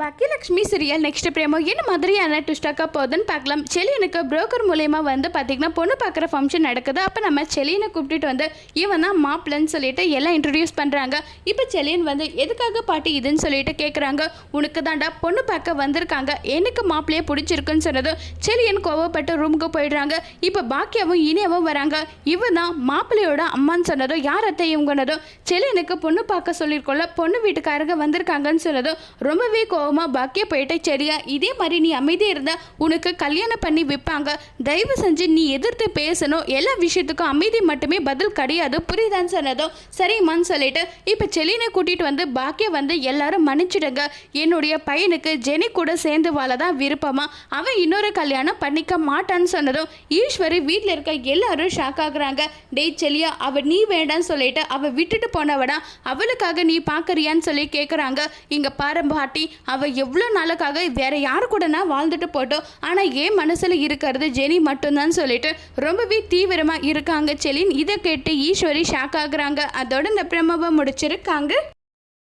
Bhagyalakshmi serial next பிரேமோ என்ன மாதிரியான ட்விஸ்டாக்கா போகுதுன்னு பார்க்கலாம். செலியனுக்கு புரோக்கர் மூலயமா வந்து பார்த்தீங்கன்னா பொண்ணு பார்க்குற ஃபங்க்ஷன் நடக்குது. அப்போ நம்ம செலியனை கூப்பிட்டுட்டு வந்து இவன் தான் மாப்பிள்ளன்னு சொல்லிட்டு எல்லாம் இன்ட்ரடியூஸ் பண்ணுறாங்க இப்போ செலியன் வந்து எதுக்காக பாட்டி இதுன்னு சொல்லிட்டு கேட்குறாங்க உனக்கு தாண்டா பொண்ணு பார்க்க வந்திருக்காங்க. எனக்கு மாப்பிள்ளையே பிடிச்சிருக்குன்னு சொன்னதும் செலியன் கோவப்பட்டு ரூமுக்கு போயிடுறாங்க. இப்போ பாக்கியாவும் இனியாவும் வராங்க. இவன் தான் மாப்பிள்ளையோட அம்மான்னு சொன்னதும் யார் அத்தை இவங்கனதும் செலியனுக்கு பொண்ணு பார்க்க சொல்லியிருக்கோம்ல பொண்ணு வீட்டுக்காரங்க வந்திருக்காங்கன்னு சொன்னதும் ரொம்பவே கோவம் பாக்கிய போயிட்டு சரியா? இதே மாதிரி நீ அமைதியாக இருந்தால் உனக்கு கல்யாணம் பண்ணி விற்பாங்க தயவு செஞ்சு நீ எதிர்த்து பேசணும். எல்லா விஷயத்துக்கும் அமைதி மட்டுமே பதில் கிடையாது. புரியுதான்னு சொன்னதும் சரிம்மான்னு சொல்லிட்டு இப்போ செலினை கூட்டிட்டு வந்து பாக்கிய வந்து எல்லாரும் மன்னிச்சிடுங்க. என்னுடைய பையனுக்கு ஜெனி கூட சேர்ந்து வாழ தான் விருப்பமா? அவன் இன்னொரு கல்யாணம் பண்ணிக்க மாட்டான்னு சொன்னதும் ஈஸ்வரி வீட்டில் இருக்க எல்லாரும் ஷாக் ஆகுறாங்க. டேய் செலியா அவ நீ வேண்டான்னு சொல்லிட்டு அவ விட்டுட்டு போனவடா அவளுக்காக நீ பார்க்கறியான்னு சொல்லி கேட்குறாங்க இங்கே பாரம்பாட்டி அவள் எவ்வளோ நாளுக்காக வேற யாரு கூடனா வாழ்ந்துட்டு போட்டோம் ஆனால் ஏன் மனசில் இருக்கிறது ஜெனி மட்டும்தான் சொல்லிட்டு ரொம்பவே தீவிரமாக இருக்காங்க செலின். இதை கேட்டு ஈஸ்வரி ஷாக் ஆகுறாங்க. அதோட இந்த பிரமவை முடிச்சிருக்காங்க.